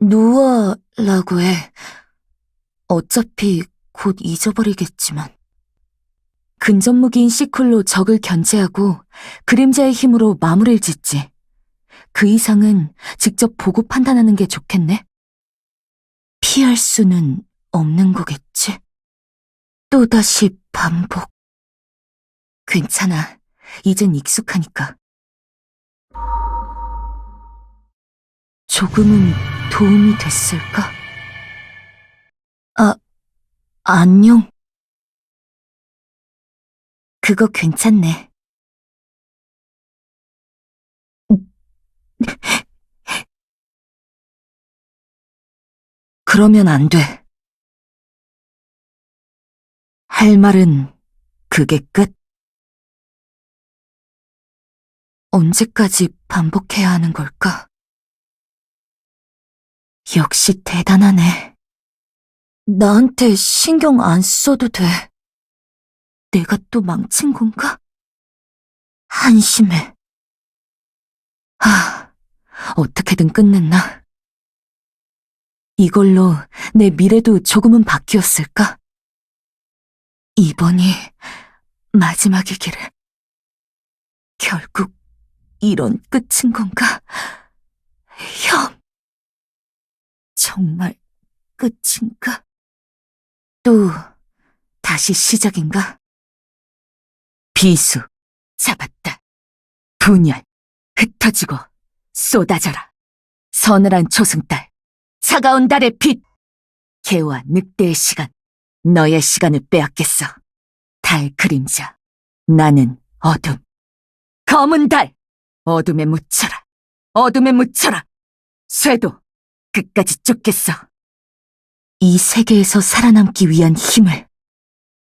누워라고 해. 어차피 곧 잊어버리겠지만. 근접무기인 시클로 적을 견제하고 그림자의 힘으로 마무리를 짓지. 그 이상은 직접 보고 판단하는 게 좋겠네. 피할 수는 없는 거겠지? 또다시 반복. 괜찮아. 이젠 익숙하니까. 조금은 도움이 됐을까? 아, 안녕. 그거 괜찮네. 그러면 안 돼. 할 말은 그게 끝. 언제까지 반복해야 하는 걸까? 역시 대단하네. 나한테 신경 안 써도 돼. 내가 또 망친 건가? 한심해. 하, 어떻게든 끝냈나? 이걸로 내 미래도 조금은 바뀌었을까? 이번이 마지막이기를. 결국 이런 끝인 건가? 정말 끝인가? 또 다시 시작인가? 비수 잡았다. 분열 흩어지고 쏟아져라. 서늘한 초승달 차가운 달의 빛 개와 늑대의 시간 너의 시간을 빼앗겠어. 달 그림자 나는 어둠 검은 달 어둠에 묻혀라. 어둠에 묻혀라. 쇠도 끝까지 쫓겠어. 이 세계에서 살아남기 위한 힘을